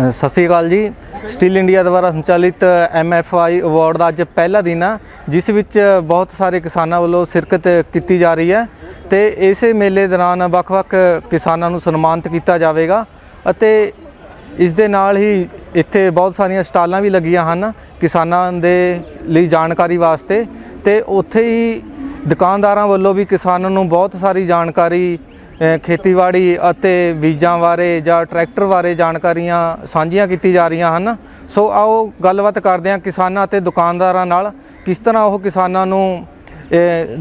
ਸਤਿ ਸ਼੍ਰੀ ਅਕਾਲ ਜੀ। Steel India ਦੁਆਰਾ ਸੰਚਾਲਿਤ ਐਮਐਫਆਈ ਅਵਾਰਡ ਦਾ ਅੱਜ ਪਹਿਲਾ ਦਿਨ ਆ, ਜਿਸ ਵਿੱਚ ਬਹੁਤ ਸਾਰੇ ਕਿਸਾਨਾਂ ਵੱਲੋਂ ਸ਼ਿਰਕਤ ਕੀਤੀ ਜਾ ਰਹੀ ਹੈ ਤੇ ਇਸੇ ਮੇਲੇ ਦੌਰਾਨ ਵੱਖ-ਵੱਖ ਕਿਸਾਨਾਂ ਨੂੰ ਸਨਮਾਨਿਤ ਕੀਤਾ ਜਾਵੇਗਾ ਅਤੇ ਇਸ ਦੇ ਨਾਲ ਹੀ ਇੱਥੇ ਬਹੁਤ ਸਾਰੀਆਂ ਸਟਾਲਾਂ ਵੀ ਲੱਗੀਆਂ ਹਨ ਕਿਸਾਨਾਂ ਦੇ ਲਈ ਜਾਣਕਾਰੀ ਵਾਸਤੇ ਤੇ ਉੱਥੇ ਹੀ ਦੁਕਾਨਦਾਰਾਂ ਵੱਲੋਂ ਵੀ ਕਿਸਾਨਾਂ ਨੂੰ ਬਹੁਤ ਸਾਰੀ ਜਾਣਕਾਰੀ ਖੇਤੀਬਾੜੀ ਅਤੇ ਬੀਜਾਂ ਬਾਰੇ ਜਾਂ ਟਰੈਕਟਰ ਬਾਰੇ ਜਾਣਕਾਰੀਆਂ ਸਾਂਝੀਆਂ ਕੀਤੀ ਜਾ ਰਹੀਆਂ ਹਨ। ਸੋ ਆਓ ਗੱਲਬਾਤ ਕਰਦੇ ਹਾਂ ਕਿਸਾਨਾਂ ਅਤੇ ਦੁਕਾਨਦਾਰਾਂ ਨਾਲ। ਕਿਸ ਤਰ੍ਹਾਂ ਉਹ ਕਿਸਾਨਾਂ ਨੂੰ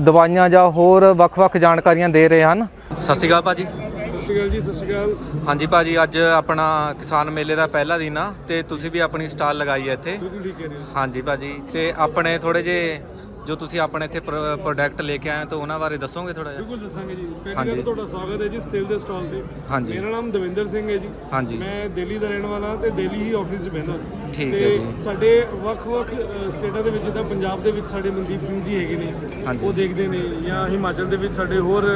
ਦਵਾਈਆਂ ਜਾਂ ਹੋਰ ਵੱਖ-ਵੱਖ ਜਾਣਕਾਰੀਆਂ ਦੇ ਰਹੇ ਹਨ? ਸਤਿ ਸ਼੍ਰੀ ਅਕਾਲ ਭਾਜੀ। ਸਤਿ ਸ਼੍ਰੀ ਅਕਾਲ ਜੀ ਸਤਿ ਸ਼੍ਰੀ ਅਕਾਲ। ਹਾਂਜੀ ਭਾਜੀ ਅੱਜ ਆਪਣਾ ਕਿਸਾਨ ਮੇਲੇ ਦਾ ਪਹਿਲਾ ਦਿਨ ਆ ਤੇ ਤੁਸੀਂ ਵੀ ਆਪਣੀ ਸਟਾਲ ਲਗਾਈ ਹੈ ਇੱਥੇ। ਹਾਂਜੀ ਭਾਜੀ ਤੇ ਆਪਣੇ ਥੋੜੇ ਜੇ ਜੋ ਤੁਸੀਂ ਆਪਣੇ ਇੱਥੇ ਪ੍ਰੋਡਕਟ ਲੈ ਕੇ ਆਏ ਹੋ ਤਾਂ ਉਹਨਾਂ ਬਾਰੇ ਦੱਸੋਗੇ ਥੋੜਾ ਜਿਹਾ ਬਿਲਕੁਲ ਦੱਸਾਂਗੇ ਜੀ ਪਹਿਲੀ। ਗੱਲ ਤੁਹਾਡਾ ਸਵਾਗਤ ਹੈ ਜੀ ਸਟੇਲ ਦੇ ਸਟਾਲ ਤੇ ਹਾਂਜੀ। ਮੇਰਾ ਨਾਮ ਦਵਿੰਦਰ ਸਿੰਘ ਹੈ ਜੀ ਹਾਂਜੀ ਮੈਂ ਦਿੱਲੀ ਦਾ ਰਹਿਣ ਵਾਲਾ ਤੇ ਦਿੱਲੀ ਹੀ ਆਫਿਸ 'ਚ ਬਹਿੰਦਾ ਠੀਕ ਹੈ ਜੀ। ਸਾਡੇ ਵੱਖ-ਵੱਖ ਸਟੇਟਾਂ ਦੇ ਵਿੱਚ ਜਿੱਦਾਂ ਪੰਜਾਬ ਦੇ ਵਿੱਚ ਸਾਡੇ ਮਨਦੀਪ ਸਿੰਘ ਜੀ ਹੈਗੇ ਨੇ। ਉਹ ਦੇਖਦੇ ਨੇ ਜਾਂ ਹਿਮਾਚਲ ਦੇ ਵਿੱਚ ਸਾਡੇ ਹੋਰ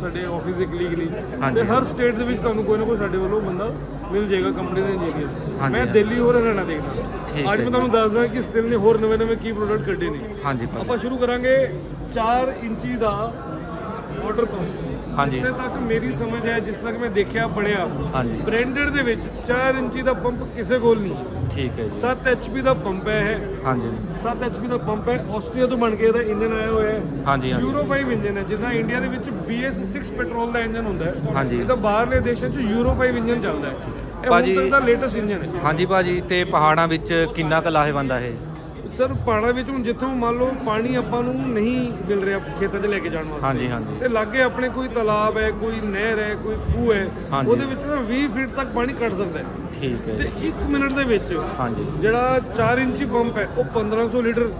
ਸਾਡੇ ਆਫਿਸ ਦੇ ਕਲੀਗ ਨੇ। ਤੇ ਹਰ ਸਟੇਟ ਦੇ ਵਿੱਚ ਤੁਹਾਨੂੰ ਕੋਈ ਨਾ ਕੋਈ ਸਾਡੇ ਵੱਲੋਂ ਬੰਦਾ ਮਿਲ ਜਾਏਗਾ ਕੰਪਨੀ ਦੇ ਇੰਜੀਨੀਅਰ ਮੈਂ। ਦਿੱਲੀ ਹੋਰ ਹਰਿਆਣਾ ਦੇਖਦਾ। ਅੱਜ ਮੈਂ ਤੁਹਾਨੂੰ ਦੱਸਦਾ ਕਿ ਸਟਿਲ ਨੇ ਹੋਰ ਨਵੇਂ-ਨਵੇਂ ਕੀ ਪ੍ਰੋਡਕਟ ਕੱਢੇ ਨੇ। ਹਾਂਜੀ ਆਪਾਂ ਸ਼ੁਰੂ ਕਰਾਂਗੇ 4 ਇੰਚੀ ਦਾ ਵਾਟਰ ਪੰਪ ਹਾਂਜੀ। ਜਿੱਥੇ ਤੱਕ ਮੇਰੀ ਸਮਝ ਹੈ ਜਿਸ ਤੱਕ ਮੈਂ ਦੇਖਿਆ ਪੜਿਆ ਹਾਂਜੀ। ਬ੍ਰਾਂਡਡ ਦੇ ਵਿੱਚ 4 ਇੰਚੀ ਦਾ ਪੰਪ ਕਿਸੇ ਕੋਲ ਨਹੀਂ। ਹੈ। ਠੀਕ ਹੈ ਜੀ। 7 ਐਚਪੀ ਦਾ ਪੰਪ ਹੈ ਇਹ। ਹਾਂਜੀ। 7 ਐਚਪੀ ਦਾ ਪੰਪ ਹੈ ਆਸਟਰੀਆ ਤੋਂ ਬਣ ਕੇ ਇਹਦਾ ਇੰਜਨ ਆਇਆ ਹੋਇਆ ਹੈ। ਹਾਂਜੀ ਹਾਂਜੀ। ਯੂਰੋ 5 ਇੰਜਨ ਹੈ ਜਿੱਦਾਂ ਇੰਡੀਆ ਦੇ ਵਿੱਚ BS6 ਪੈਟਰੋਲ ਦਾ ਇੰਜਨ ਹੁੰਦਾ ਹੈ। ਹਾਂਜੀ। ਇਹ ਤਾਂ ਬਾਹਰਲੇ ਦੇਸ਼ਾਂ 'ਚ ਯੂਰੋ 5 ਇੰਜਨ ਚੱਲਦਾ ਹੈ। ਇਹ ਹੁਣ ਤੱਕ ਦਾ ਲੇਟੈਸਟ ਇੰਜਨ ਹੈ। ਹਾਂਜੀ ਭਾਜੀ ਤੇ ਪਹਾੜਾਂ ਵਿੱਚ ਕਿੰਨਾ ਕੁ ਲਾਹੇਵੰਦ ਆ ਇਹ? ਸਰ ਪਹਾੜਾਂ ਵਿੱਚ ਹੁਣ ਜਿੱਥੋਂ ਮੰਨ ਲਓ ਪਾਣੀ ਆਪਾਂ ਨੂੰ ਨਹੀਂ ਮਿਲ ਰਿਹਾ ਖੇਤਾਂ 'ਚ ਲੈ ਕੇ ਜਾਣ ਵਾਸਤੇ। ਹਾਂਜੀ ਹਾਂਜੀ। ਤੇ ਲਾਗੇ ਆਪਣੇ ਕੋਈ ਤਾਲਾਬ ਹੈ ਕੋਈ ਨਹਿਰ ਹੈ ਕੋਈ ਖੂਹ ਹੈ ਹਾਂਜੀ। ਉਹਦੇ ਵਿੱਚੋਂ ਨਾ 20 ਫੀਟ ਤੱਕ ਪਾਣੀ ਕੱਢ ਸਕਦਾ ਹੈ। ਠੀਕ ਹੈ ਤੇ ਜੀ। 1 ਮਿੰਟ ਦੇ ਵਿੱਚ ਹਾਂਜੀ। ਜਿਹੜਾ 4 ਇੰਚੀ ਪੰਪ ਹੈ ਉਹ 1500 ਲੀਟਰ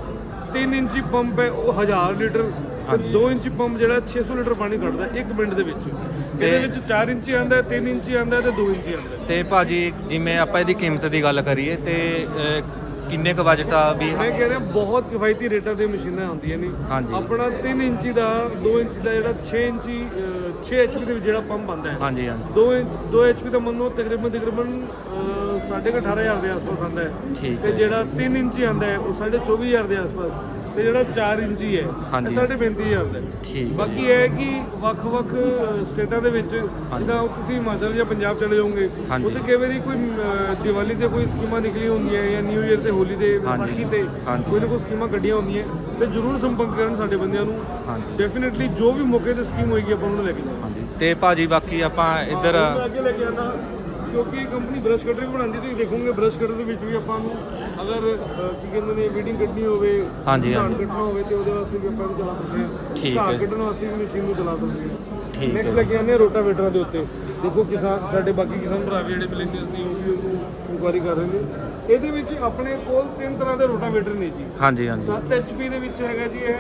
3 ਇੰਚੀ ਪੰਪ ਹੈ ਉਹ 1000 ਲੀਟਰ ਤੇ 2 ਇੰਚੀ ਪੰਪ ਜਿਹੜਾ 600 ਲੀਟਰ ਪਾਣੀ ਕੱਢਦਾ 1 ਮਿੰਟ ਦੇ ਵਿੱਚ। ਇਹਦੇ ਵਿੱਚ 4 ਇੰਚੀ ਆਂਦਾ ਹੈ 3 ਇੰਚੀ ਆਂਦਾ ਹੈ ਤੇ 2 ਇੰਚੀ ਆਂਦਾ ਹੈ। ਤੇ ਭਾਜੀ ਜਿਵੇਂ ਆਪਾਂ ਇਹਦੀ ਕੀਮਤ ਦੀ ਗੱਲ ਕਰੀਏ ਤੇ ਅਹ, ਕਿੰਨੇ ਕੁ ਬਜਟ ਆ ਵੀ ਮੈਂ ਕਹਿ ਰਿਹਾ ਬਹੁਤ ਕਿਫਾਇਤੀ ਰੇਟਾਂ ਦੇ ਮਸ਼ੀਨਾਂ ਆਉਂਦੀਆਂ ਨੇ। ਹਾਂਜੀ। ਆਪਣਾ 3 ਇੰਚੀ ਦਾ 2 ਇੰਚੀ ਦਾ ਜਿਹੜਾ 6 ਇੰਚੀ ਅਹ, 6 ਐਚਪੀ ਦੇ ਵਿੱਚ ਜਿਹੜਾ ਪੰਪ ਆਂਦਾ ਹੈ। ਹਾਂਜੀ ਹਾਂਜੀ। 2 2 ਐਚਪੀ ਦਾ ਮੰਨੋ ਤਕਰੀਬਨ ਤਕਰੀਬਨ ਅਹ, ਸਾਢੇ ਕੁ 18000 ਦੇ ਆਸ-ਪਾਸ ਆਂਦਾ ਹੈ। ਠੀਕ ਤੇ ਜਿਹੜਾ 3 ਇੰਚੀ ਆਂਦਾ ਹੈ ਉਹ ਸਾਢੇ 24000 ਦੇ ਆਸ-ਪਾਸ। ਤੇ ਜਿਹੜਾ 4 ਇੰਚੀ ਹੈ ਹਾਂਜੀ। ਇਹ ਸਾਢੇ 35000 ਦਾ ਹੈ ਠੀਕ ਹੈ ਬਾਕੀ ਇਹ ਹੈ ਕਿ ਵੱਖ-ਵੱਖ ਸਟੇਟਾਂ ਦੇ ਵਿੱਚ ਜਿੱਦਾਂ ਤੁਸੀਂ ਹਿਮਾਚਲ ਜਾਂ ਪੰਜਾਬ ਚਲੇ ਜਾਓਗੇ ਹਾਂਜੀ। ਉੱਥੇ ਕਈ ਵਾਰੀ ਕੋਈ ਅਹ, ਦੀਵਾਲੀ ਤੇ ਕੋਈ ਸਕੀਮਾਂ ਨਿਕਲੀ ਹੁੰਦੀਆਂ ਜਾਂ ਨਿਊ ਇਅਰ ਤੇ ਹੋਲੀ ਤੇ ਵਿਸਾਖੀ ਤੇ ਹਾਂਜੀ। ਕੋਈ ਨਾ ਕੋਈ ਸਕੀਮਾਂ ਕੱਢੀਆਂ ਹੁੰਦੀਆਂ ਤੇ ਜਰੂਰ ਸੰਪਰਕ ਕਰਨ ਸਾਡੇ ਬੰਦਿਆਂ ਨੂੰ। ਹਾਂਜੀ। ਡੈਫੀਨਿਟਲੀ ਜੋ ਵੀ ਮੌਕੇ ਤੇ ਸਕੀਮ ਹੋਏਗੀ ਆਪਾਂ ਉਹਨੂੰ ਲੈ ਕੇ ਜਾਵਾਂਗੇ। ਹਾਂਜੀ। ਤੇ ਭਾਜੀ ਬਾਕੀ ਆਪਾਂ ਇੱਧਰ ਹਾਂ, ਹੁਣ ਮੈਂ ਅੱਗੇ ਲੈ ਕੇ ਆਣਾ ਕਿਉਂਕਿ ਕੰਪਨੀ ਬ੍ਰਸ਼ ਕਟਰ ਵੀ ਬਣਾਉਂਦੀ ਤੁਸੀਂ ਦੇਖੋਗੇ ਬ੍ਰਸ਼ ਕਟਰ ਦੇ ਵਿੱਚ ਵੀ ਆਪਾਂ ਨੂੰ ਅਗਰ ਕੀ ਕਹਿੰਦੇ ਨੇ ਵੀਡਿੰਗ ਕੱਢਣੀ ਹੋਵੇ ਹਾਂਜੀ, ਹਾਂਜੀ। ਕੱਢਣਾ ਹੋਵੇ ਤੇ ਉਹਦੇ ਵਾਸਤੇ ਵੀ ਆਪਾਂ ਇਹਨੂੰ ਚਲਾ ਸਕਦੇ ਹਾਂ ਠੀਕ ਹੈ। ਕੱਢਣ ਵਾਸਤੇ ਵੀ ਮਸ਼ੀਨ ਨੂੰ ਚਲਾ ਸਕਦੇ ਹਾਂ ਠੀਕ ਨੈਕਸਟ ਹੈ। ਲੈ ਕੇ ਆਉਂਦੇ ਹਾਂ ਰੋਟਾਵੇਟਰਾਂ ਦੇ ਉੱਤੇ ਦੇਖੋ ਕਿਸਾਨ ਸਾਡੇ ਬਾਕੀ ਕਿਸਾਨ ਭਰਾ ਵੀ ਜਿਹੜੇ ਮਿਲੇਨੀਅਲਸ ਨੇ ਉਹ ਵੀ ਉਹਨੂੰ ਇਨਕੁਆਰੀ ਕਰ ਰਹੇ ਨੇ ਇਹਦੇ ਵਿੱਚ ਆਪਣੇ ਕੋਲ ਤਿੰਨ ਤਰ੍ਹਾਂ ਦੇ ਰੋਟਾਵੇਟਰ ਨੇ ਜੀ। ਹਾਂਜੀ ਹਾਂਜੀ। 7 HP ਦੇ ਵਿੱਚ ਹੈਗਾ ਜੀ ਇਹ।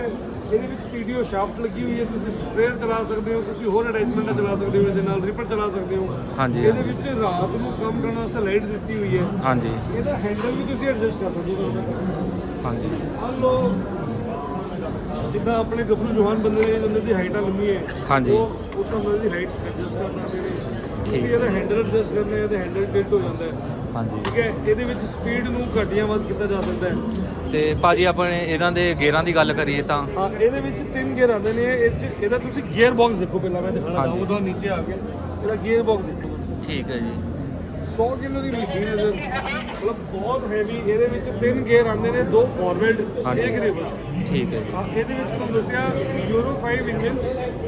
ਇਹਦੇ ਵਿੱਚ ਪੀਡੀਓ ਸ਼ਾਫਟ ਲੱਗੀ ਹੋਈ ਹੈ ਤੁਸੀਂ ਸਪਰੇਅਰ ਚਲਾ ਸਕਦੇ ਹੋ ਤੁਸੀਂ ਹੋਰ ਅਟੈਚਮੈਂਟ ਚਲਾ ਸਕਦੇ ਹੋ ਇਹਦੇ ਨਾਲ ਰਿਪਰ ਚਲਾ ਸਕਦੇ ਹੋ। ਹਾਂਜੀ। ਇਹਦੇ ਵਿੱਚ ਰਾਤ ਨੂੰ ਕੰਮ ਕਰਨ ਵਾਸਤੇ ਲਾਈਟ ਦਿੱਤੀ ਹੋਈ ਹੈ। ਹਾਂਜੀ। ਇਹਦਾ ਹੈਂਡਲ ਵੀ ਤੁਸੀਂ ਐਡਜਸਟ ਕਰ ਸਕਦੇ ਹੋ। ਹਾਂਜੀ। ਲਓ ਜਿੱਦਾਂ ਆਪਣੇ ਗੱਭਰੂ ਜਵਾਨ ਬੰਦੇ ਨੇ ਬੰਦੇ ਦੀ ਹਾਈਟ ਲੰਮੀ ਹੈ ਹਾਂਜੀ। ਉਹ ਉਸ ਸਮੇਂ ਦੀ ਹਾਈਟ ਐਡਜਸਟ ਕਰ ਸਕਦੇ ਨੇ ਤੁਸੀਂ ਇਹਦਾ ਹੈਂਡਲ ਐਡਜਸਟ ਕਰਨਾ ਇਹਦਾ ਹੈਂਡਲ ਟਿਲਟ ਹੋ ਜਾਂਦਾ ਹੈ। ਹਾਂਜੀ। ਠੀਕ ਹੈ ਇਹਦੇ ਵਿੱਚ ਸਪੀਡ ਨੂੰ ਘੱਟ ਜਾਂ ਵੱਧ ਕੀਤਾ ਜਾ ਸਕਦਾ ਹੈ। ਤੇ ਭਾਜੀ ਆਪਣੇ ਇਹਨਾਂ ਦੇ ਗੇਅਰਾਂ ਦੀ ਗੱਲ ਕਰੀਏ ਤਾਂ। ਹਾਂ ਇਹਦੇ ਵਿੱਚ ਤਿੰਨ ਗੇਅਰ ਆਉਂਦੇ ਨੇ ਇਹ 'ਚ ਇਹਦਾ ਤੁਸੀਂ ਗੇਅਰ ਬਾਕਸ ਦੇਖੋ ਪਹਿਲਾਂ ਮੈਂ ਦਿਖਾਣਾ ਹਾਂਜੀ। ਚਾਹੂੰਗਾ ਨੀਚੇ ਆ ਕੇ। ਇਹਦਾ ਗੇਅਰ ਬਾਕਸ ਦੇਖੋ। ਠੀਕ ਹੈ ਜੀ। 100 ਕਿਲੋ ਦੀ ਮਸ਼ੀਨ ਹੈ ਸਰ। ਮਤਲਬ ਬਹੁਤ ਹੈਵੀ ਇਹਦੇ ਵਿੱਚ ਤਿੰਨ ਗੇਅਰ ਆਉਂਦੇ ਨੇ ਦੋ ਫਾਰਵਰਡ ਹਾਂਜੀ। ਇੱਕ ਰਿਵਰਸ ਠੀਕ ਹੈ ਜੀ। ਹਾਂ ਇਹਦੇ ਵਿੱਚ ਤੁਹਾਨੂੰ ਦੱਸਿਆ ਯੂਰੋ 5 ਇੰਜਨ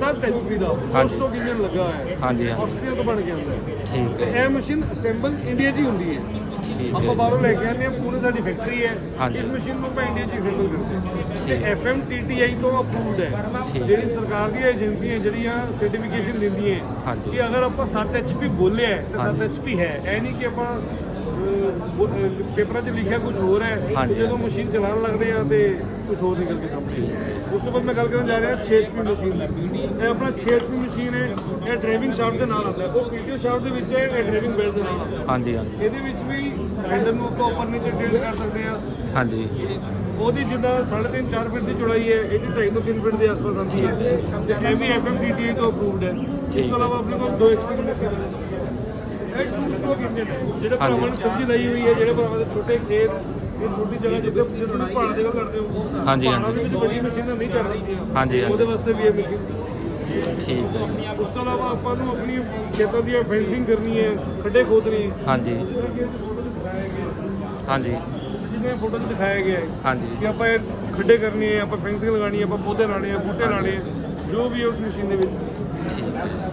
7 ਐਚਪੀ ਦਾ ਸਟ੍ਰੋਕ ਇੰਜਨ ਲੱਗਾ ਹੋਇਆ ਹੈ। ਹਾਂਜੀ ਹਾਂਜੀ। ਆਸਟਰੀਆ ਤੋਂ ਬਣ ਕੇ ਆਉਂਦਾ ਹੈ। ਠੀਕ ਹੈ। ਇਹ ਮਸ਼ੀਨ ਅਸੈਂਬਲ ਇੰਡੀਆ 'ਚ ਹੀ ਹੁੰਦੀ ਹੈ। ਠੀਕ ਆਪਾਂ ਹੈ ਬਾਹਰੋਂ ਲੈ ਕੇ ਆਉਂਦੇ ਹਾਂ ਪੂਰੇ ਸਾਡੀ ਫੈਕਟਰੀ ਹੈ। ਹਾਂਜੀ। ਇਸ ਮਸ਼ੀਨ ਨੂੰ ਆਪਾਂ ਇੰਡੀਆ 'ਚ ਹੀ ਅਸੈਂਬਲ ਕਰਦੇ ਹਾਂ। ਤੇ ਐਫਐਮਟੀਟੀਆਈ ਤੋਂ ਅਪਰੂਵਡ ਹੈ। ਠੀਕ। ਜਿਹੜੀ ਸਰਕਾਰ ਦੀਆਂ ਏਜੰਸੀਆਂ ਜਿਹੜੀਆਂ ਸਰਟੀਫਿਕੇਸ਼ਨ ਦਿੰਦੀਆਂ ਹੈ ਹਾਂਜੀ। ਕਿ ਅਗਰ ਆਪਾਂ 7 ਐਚਪੀ ਬੋਲਿਆ ਹੈ ਤਾਂ 7 ਹਾਂਜੀ। ਐਚਪੀ ਹੈ। ਇਹ ਨਹੀਂ ਕਿ ਆਪਾਂ ਪੇਪਰਾਂ 'ਚ ਲਿਖਿਆ ਕੁਝ ਹੋਰ ਹੈ। ਜਦੋਂ ਮਸ਼ੀਨ ਚਲਾਉਣ ਲੱਗਦੇ ਆ ਤੇ ਕੁਝ ਹੋਰ ਨਿਕਲ ਕੇ ਸਾਹਮਣੇ ਉਸ ਤੋਂ ਬਾਅਦ ਮੈਂ ਗੱਲ ਕਰਨ ਜਾ ਰਿਹਾ 6 ਐਚਪੀ ਮਸ਼ੀਨ ਇਹ ਆਪਣਾ 6 ਐਚਪੀ ਮਸ਼ੀਨ ਹੈ ਇਹ ਡਰਾਈਵਿੰਗ ਸ਼ਾਫਟ ਦੇ ਨਾਲ ਆਉਂਦਾ ਉਹ ਪੀਟੀਓ ਸ਼ਾਫਟ ਦੇ ਵਿੱਚ ਹੈ ਇਹ ਡਰਾਈਵਿੰਗ ਬੈਲਟ ਦੇ ਨਾਲ ਆਉਂਦਾ ਹਾਂਜੀ ਹਾਂਜੀ। ਇਹਦੇ ਵਿੱਚ ਵੀ ਹੈਂਡਲ ਨੂੰ ਆਪਾਂ ਉੱਪਰ ਨੀਚੇ ਟਿਲਟ ਕਰ ਸਕਦੇ ਆ ਹਾਂਜੀ। ਉਹਦੀ ਜਿੱਦਾਂ 3.5 4 ਫੀਟ ਦੀ ਚੌੜਾਈ ਹੈ ਇਹਦੀ 2.5 ਤੋਂ 3 ਫੀਟ ਦੇ ਆਸ-ਪਾਸ ਆਉਂਦੀ ਹੈ। ਤੇ ਇਹ ਵੀ FMTTA ਤੋਂ ਅਪਰੂਵਡ ਹੈ। ਇਸ ਤੋਂ ਇਲਾਵਾ ਆਪਣੇ ਕੋਲ 2 ਐਚਪੀ ਦੀ ਮਸ਼ੀਨ ਹੈ ਇਹ ਟੂ ਸਟ੍ਰੋਕ ਇੰਜਨ ਹੈ। ਜਿਹੜੇ ਭਰਾਵਾਂ ਨੇ ਸਬਜ਼ੀ ਲਈ ਹੋਈ ਹੈ ਜਿਹੜੇ ਭਰਾਵਾਂ ਦੇ ਛੋਟੇ ਖੇਤ ਇਹ ਛੋਟੀ ਜਗ੍ਹਾ ਜਿੱਥੇ ਤੁਸੀਂ ਪਹਾੜ ਦੀ ਗੱਲ ਕਰਦੇ ਹੋ ਹਾਂਜੀ, ਪਹਾੜਾਂ ਦੇ ਵਿੱਚ ਵੱਡੀ ਮਸ਼ੀਨਾਂ ਨਹੀਂ ਚੜ ਸਕਦੀਆਂ। ਹਾਂਜੀ, ਹਾਂਜੀ। ਉਹਦੇ ਵਾਸਤੇ ਵੀ ਇਹ ਮਸ਼ੀਨ ਠੀਕ ਹੈ। ਉਸ ਤੋਂ ਇਲਾਵਾ ਆਪਾਂ ਨੂੰ ਆਪਣੀ ਖੇਤਾਂ ਦੀ ਫੈਂਸਿੰਗ ਕਰਨੀ ਹੈ ਖੱਡੇ ਖੋਦਣੇ। ਹੈ ਹਾਂਜੀ। ਹਾਂਜੀ। ਜਿਵੇਂ ਫੋਟੋ 'ਚ ਦਿਖਾਇਆ ਗਿਆ ਹੈ ਹਾਂਜੀ। ਕਿ ਆਪਾਂ ਇਹ ਖੱਡੇ ਕਰਨੇ ਆ ਆਪਾਂ ਫੈਂਸਿੰਗ ਲਗਾਣੀ ਹੈ ਆਪਾਂ ਪੌਦੇ ਲਾਣੇ ਆ ਬੂਟੇ ਲਾਣੇ ਆ ਜੋ ਵੀ ਉਸ ਮਸ਼ੀਨ ਦੇ ਵਿੱਚ।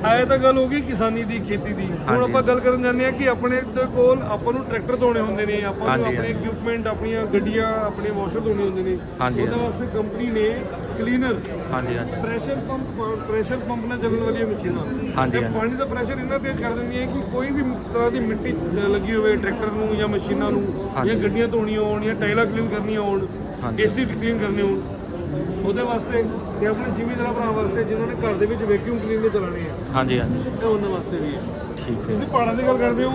ਆਇਆ ਤਾਂ ਗੱਲ ਹੋ ਗਈ ਕਿਸਾਨੀ ਦੀ ਖੇਤੀ ਦੀ ਹੁਣ। ਆਪਾਂ ਗੱਲ ਕਰਨ ਜਾਂਦੇ ਆ ਕਿ ਆਪਣੇ ਦੇ ਕੋਲ ਆਪਾਂ ਨੂੰ ਟਰੈਕਟਰ ਧੋਣੇ ਹੁੰਦੇ ਨੇ ਆਪਾਂ ਨੂੰ ਆਪਣੇ। ਇਕਵਿਪਮੈਂਟ ਆਪਣੀਆਂ ਗੱਡੀਆਂ ਆਪਣੇ ਵਾਸ਼ਰ ਧੋਣੇ ਹੁੰਦੇ ਨੇ ਉਹਦੇ। ਵਾਸਤੇ ਕੰਪਨੀ ਨੇ ਕਲੀਨਰ ਹਾਂਜੀ ਹਾਂਜੀ ਪ੍ਰੈਸ਼ਰ ਪੰਪ ਪ੍ਰੈਸ਼ਰ ਪੰਪ ਨਾਲ ਚੱਲਣ ਵਾਲੀਆਂ ਮਸ਼ੀਨਾਂ ਹਾਂਜੀ। ਪਾਣੀ ਦਾ ਪ੍ਰੈਸ਼ਰ ਇੰਨਾ ਤੇਜ਼ ਕਰ ਦਿੰਦੀ ਹੈ ਕਿ ਕੋਈ ਵੀ ਤਰ੍ਹਾਂ ਦੀ ਮਿੱਟੀ ਲੱਗੀ ਹੋਵੇ ਟਰੈਕਟਰ ਨੂੰ ਜਾਂ ਮਸ਼ੀਨਾਂ ਨੂੰ। ਜਾਂ ਗੱਡੀਆਂ ਧੋਣੀਆਂ ਹੋਣ ਜਾਂ ਟਾਇਲਾਂ ਕਲੀਨ ਕਰਨੀਆਂ ਹੋਣ। ਏਸੀ ਕਲੀਨ ਕਰਨੇ ਹੋਣ ਉਹਦੇ ਵਾਸਤੇ ਤੇ ਆਪਣੇ ਜ਼ਿਮੀਂਦਾਰ ਭਰਾ ਵਾਸਤੇ ਜਿਨ੍ਹਾਂ ਨੇ ਘਰ ਦੇ ਵਿੱਚ ਵੈਕਿਊਮ ਕਲੀਨਰ ਚਲਾਣੇ ਆ। ਹਾਂਜੀ ਹਾਂਜੀ। ਇਹ ਉਹਨਾਂ ਵਾਸਤੇ ਵੀ ਹੈ ਠੀਕ ਹੈ। ਤੁਸੀਂ ਪਹਾੜਾਂ ਦੀ ਗੱਲ ਕਰਦੇ ਹੋ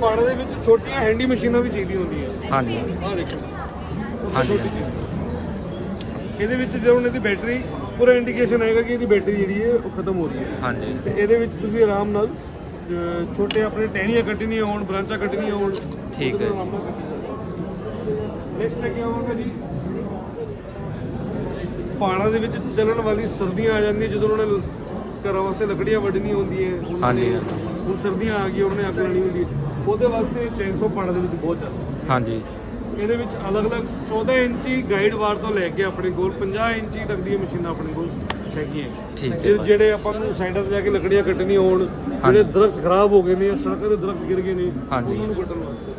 ਪਹਾੜਾਂ ਦੇ ਵਿੱਚ ਛੋਟੀਆਂ ਹੈਂਡੀ ਮਸ਼ੀਨਾਂ ਵੀ ਚਾਹੀਦੀਆਂ ਹੁੰਦੀਆਂ। ਹਾਂਜੀ। ਆਹ ਦੇਖੋ। ਹਾਂਜੀ। ਛੋਟੀ ਜਿਹੀ। ਇਹਦੇ ਵਿੱਚ ਜਦੋਂ ਇਹਦੀ ਬੈਟਰੀ ਪੂਰਾ ਇੰਡੀਕੇਸ਼ਨ ਆਏਗਾ ਕਿ ਇਹਦੀ ਬੈਟਰੀ ਜਿਹੜੀ ਹੈ ਉਹ ਖਤਮ ਹੋ ਰਹੀ ਹੈ। ਹਾਂਜੀ। ਤੇ ਇਹਦੇ ਵਿੱਚ ਤੁਸੀਂ ਆਰਾਮ ਨਾਲ ਛੋਟੇ ਆਪਣੇ ਟਹਿਣੀਆਂ ਕੱਟਣੀਆਂ ਹੋਣ ਬ੍ਰਾਂਚਾਂ ਕੱਟਣੀਆਂ ਹੋਣ ਠੀਕ ਹੈ। ਨੈਕਸਟ ਲੈ ਕੇ ਆਵਾਂਗਾ ਜੀ। ਪਹਾੜਾਂ ਦੇ ਵਿੱਚ ਚੱਲਣ ਵਾਲੀ ਸਰਦੀਆਂ ਆ ਜਾਂਦੀਆਂ ਜਦੋਂ ਉਹਨਾਂ ਨੇ ਘਰਾਂ ਵਾਸਤੇ ਲੱਕੜੀਆਂ ਵੱਢਣੀਆਂ ਹੁੰਦੀਆਂ ਉਹਨਾਂ ਹਾਂਜੀ, ਨੇ-। ਹੁਣ ਸਰਦੀਆਂ ਆ ਗਈਆਂ ਉਹਨਾਂ ਨੇ ਅੱਗ ਲਾਣੀ ਹੁੰਦੀ ਉਹਦੇ ਵਾਸਤੇ ਚੈਨਸੋ ਪਹਾੜਾਂ ਦੇ ਵਿੱਚ ਬਹੁਤ ਚੱਲਦਾ। ਹਾਂਜੀ। ਇਹਦੇ ਵਿੱਚ ਅਲੱਗ-ਅਲੱਗ 14 ਇੰਚੀ ਗਾਈਡ ਵਾਰ ਤੋਂ ਲੈ ਕੇ ਆਪਣੇ ਕੋਲ 50 ਇੰਚੀ ਤੱਕ ਦੀਆਂ ਮਸ਼ੀਨਾਂ ਆਪਣੇ ਕੋਲ ਹੈਗੀਆਂ। ਠੀਕ ਹੈ। ਇਹ ਜਿਹੜੇ ਆਪਾਂ ਨੂੰ ਸਾਈਡਾਂ ਤੇ ਜਾ ਕੇ ਲੱਕੜੀਆਂ ਕੱਟਣੀਆਂ ਹੋਣ ਜਿਹੜੇ ਦਰਖਤ ਖਰਾਬ ਹੋ ਗਏ ਨੇ ਜਾਂ ਸੜਕਾਂ ਤੇ ਦਰਖਤ ਗਿਰ ਗਏ ਨੇ। ਉਹਨਾਂ ਨੂੰ ਕੱਟਣ ਵਾਸਤੇ।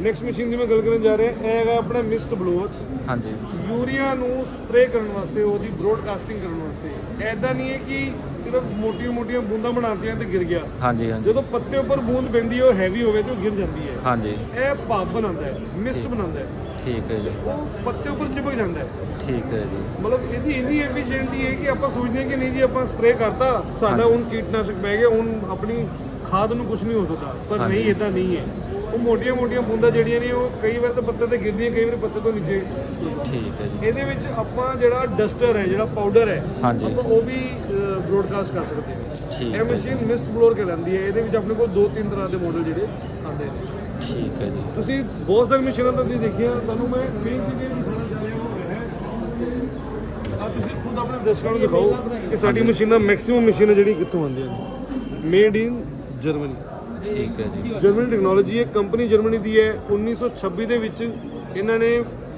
ਨੈਕਸਟ ਮਸ਼ੀਨ ਦੀ ਮੈਂ ਗੱਲ ਕਰਨ ਜਾ ਰਿਹਾ ਇਹ ਹੈਗਾ ਆਪਣਾ ਮਿਸਟ ਬਲੋਅਰ ਹਾਂਜੀ। ਯੂਰੀਆ ਨੂੰ ਸਪਰੇਅ ਕਰਨ ਵਾਸਤੇ ਉਹਦੀ ਬ੍ਰੋਡਕਾਸਟਿੰਗ ਕਰਨ ਵਾਸਤੇ। ਐਦਾਂ ਨਹੀਂ ਹੈ ਕਿ ਸਿਰਫ ਮੋਟੀਆਂ-ਮੋਟੀਆਂ ਬੂੰਦਾਂ ਬਣਾਉਂਦੀਆਂ ਤੇ ਗਿਰ ਗਿਆ। ਹਾਂਜੀ ਹਾਂਜੀ। ਜਦੋਂ ਪੱਤੇ ਉੱਪਰ ਬੂੰਦ ਪੈਂਦੀ ਹੈ ਉਹ ਹੈਵੀ ਹੋਵੇ ਤੇ ਉਹ ਗਿਰ ਜਾਂਦੀ ਹੈ। ਹਾਂਜੀ। ਇਹ ਭਾਪ ਬਣਾਉਂਦਾ ਹੈ ਮਿਸਟ ਬਣਾਉਂਦਾ ਹੈ। ਠੀਕ ਹੈ ਜੀ। ਉਹ ਪੱਤੇ ਉੱਪਰ ਚਿਪਕ ਜਾਂਦਾ ਹੈ। ਠੀਕ ਹੈ ਜੀ। ਮਤਲਬ ਇਹਦੀ ਇੰਨੀ ਐਫੀਸ਼ੀਐਂਟੀ ਹੈ ਕਿ ਆਪਾਂ ਸੋਚਦੇ ਕਿ ਨਹੀਂ ਜੀ ਆਪਾਂ ਸਪਰੇਅ ਕਰਤਾ ਸਾਡਾ ਹੁਣ ਕੀਟਨਾਸ਼ਕ ਬਹਿ ਗਿਆ ਹੁਣ ਆਪਣੀ ਖਾਦ ਨੂੰ ਕੁਝ ਨਹੀਂ ਹੋ ਸਕਦਾ। ਪਰ। ਨਹੀਂ ਇਦਾਂ ਨਹੀਂ ਹੈ। ਉਹ ਮੋਟੀਆਂ ਮੋਟੀਆਂ ਬੂੰਦਾਂ ਜਿਹੜੀਆਂ ਨੇ ਉਹ ਕਈ ਵਾਰ ਤਾਂ ਪੱਤੇ ਤੇ ਗਿਰਦੀਆਂ ਕਈ ਵਾਰ ਪੱਤੇ ਤੋਂ ਨੀਚੇ। ਠੀਕ ਹੈ ਜੀ। ਇਹਦੇ ਵਿੱਚ ਆਪਾਂ ਜਿਹੜਾ ਡਸਟਰ ਹੈ ਜਿਹੜਾ ਪਾਊਡਰ ਹੈ ਹਾਂਜੀ। ਆਪਾਂ ਉਹ ਵੀ ਬ੍ਰੋਡਕਾਸਟ ਕਰ ਸਕਦੇ ਹਾਂ। ਇਹ ਮਸ਼ੀਨ ਮਿਸਟ ਬਲੋਰ ਕਹਿੰਦੀ ਹੈ। ਇਹਦੇ ਵਿੱਚ ਆਪਣੇ ਕੋਲ ਦੋ ਤਿੰਨ ਤਰ੍ਹਾਂ ਦੇ ਮਾਡਲ ਜਿਹੜੇ ਆਉਂਦੇ ਨੇ। ਠੀਕ ਹੈ ਜੀ। ਤੁਸੀਂ ਬਹੁਤ ਸਾਰੀ ਮਸ਼ੀਨਾਂ ਤਾਂ ਤੁਸੀਂ ਦੇਖੀਆਂ ਤੁਹਾਨੂੰ ਮੈਂ ਮੇਨ ਚੀਜ਼ ਇਹ ਦਿਖਾਉਣਾ ਚਾਹ ਰਿਹਾ ਉਹ ਹੈ। ਆ ਤੁਸੀਂ ਖੁਦ ਆਪਣੇ ਦਰਸ਼ਕਾਂ ਨੂੰ ਦਿਖਾਓ ਕਿ ਸਾਡੀ ਮਸ਼ੀਨਾਂ ਮੈਕਸਿਮਮ ਮਸ਼ੀਨਾਂ ਜਿਹੜੀ ਕਿੱਥੋਂ ਆਉਂਦੀਆਂ ਨੇ। ਮੇਡ ਇਨ ਜਰਮਨੀ ਠੀਕ ਹੈ ਜੀ। ਜਰਮਨੀ ਟੈਕਨੋਲੋਜੀ ਹੈ ਕੰਪਨੀ ਜਰਮਨੀ ਦੀ ਹੈ। 1926 ਦੇ ਵਿੱਚ ਇਹਨਾਂ ਨੇ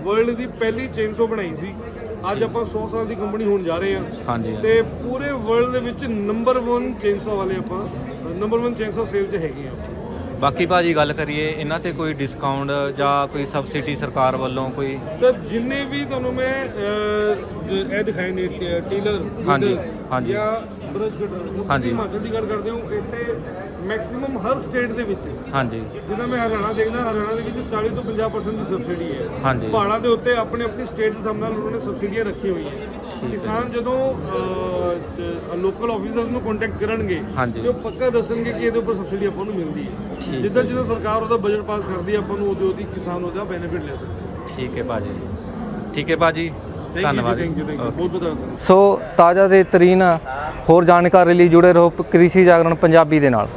ਵਰਲਡ ਦੀ ਪਹਿਲੀ ਚੇਨਸੋ ਬਣਾਈ ਸੀ। ਅੱਜ ਆਪਾਂ 100 ਸਾਲ ਦੀ ਕੰਪਨੀ ਹੋਣ ਜਾ ਰਹੇ ਹਾਂ। ਹਾਂਜੀ ਤੇ ਪੂਰੇ ਵਰਲਡ ਦੇ ਵਿੱਚ ਨੰਬਰ 1 ਚੇਨਸੋ ਵਾਲੇ ਆਪਾਂ ਨੰਬਰ 1 ਚੇਨਸੋ ਸੇਲ 'ਚ ਹੈਗੇ ਆ ਬਾਕੀ ਭਾਜੀ ਗੱਲ ਕਰੀਏ ਇਹਨਾਂ ਤੇ ਕੋਈ ਡਿਸਕਾਊਂਟ ਜਾਂ ਕੋਈ ਸਬਸਿਡੀ ਸਰਕਾਰ ਵੱਲੋਂ ਕੋਈ ਸਰ ਜਿੰਨੇ ਵੀ ਤੁਹਾਨੂੰ ਮੈਂ ਅਹ, ਇਹ ਦਿਖਾਏ ਨੇ ਟੀਲਰ ਹਾਂਜੀ, ਹਾਂਜੀ। ਜਾਂ ਬ੍ਰਸ਼ ਕਟਰ ਹਾਂਜੀ। ਹਿਮਾਚਲ ਦੀ ਗੱਲ ਕਰਦੇ ਹੋ ਇੱਥੇ ਮੈਕਸਿਮਮ ਹਰ ਸਟੇਟ ਦੇ ਵਿੱਚ ਹਾਂਜੀ ਜਿੱਦਾਂ ਮੈਂ ਹਰਿਆਣਾ ਦੇਖਦਾ ਹਰਿਆਣਾ ਦੇ ਵਿੱਚ 40 ਤੋਂ 50% ਦੀ ਸਬਸਿਡੀ ਹੈ ਹਾਂਜੀ। ਪਹਾੜਾਂ ਦੇ ਉੱਤੇ ਆਪਣੇ ਆਪਣੀ ਸਟੇਟ ਦੇ ਨਾਲ ਉਹਨਾਂ ਨੇ ਸਬਸਿਡੀਆਂ ਰੱਖੀ ਹੋਈ ਹੈ ਕਿਸਾਨ ਜਦੋਂ ਲੋਕਲ ਆਫੀਸਰਸ ਨੂੰ ਕੰਟੈਕਟ ਕਰਨਗੇ। ਤੇ ਉਹ ਪੱਕਾ ਦੱਸਣਗੇ ਕਿ ਇਹਦੇ ਉੱਪਰ ਸਬਸਿਡੀ ਆਪਾਂ ਨੂੰ ਮਿਲਦੀ ਹੈ। ਜਿੱਦਾਂ ਜਿੱਦਾਂ ਸਰਕਾਰ ਉਹਦਾ ਬਜਟ ਪਾਸ ਕਰਦੀ ਹੈ ਆਪਾਂ ਨੂੰ ਉਹਦੇ ਉਹਦੀ ਕਿਸਾਨ ਉਹਦਾ ਬੈਨੀਫਿਟ ਲੈ ਸਕਦਾ ਠੀਕ ਹੈ ਭਾਜੀ। ਠੀਕ ਹੈ ਭਾਜੀ। ਥੈਂਕ ਧੰਨਵਾਦ you thank you thank you ਬਹੁਤ ਬਹੁਤ ਧੰਨਵਾਦ। ਸੋ ਤਾਜ਼ਾ ਦੇ ਤਰੀਨ ਹੋਰ ਜਾਣਕਾਰੀ ਲਈ ਜੁੜੇ ਰਹੋ ਕ੍ਰਿਸ਼ੀ ਜਾਗਰਣ ਪੰਜਾਬੀ ਦੇ ਨਾਲ।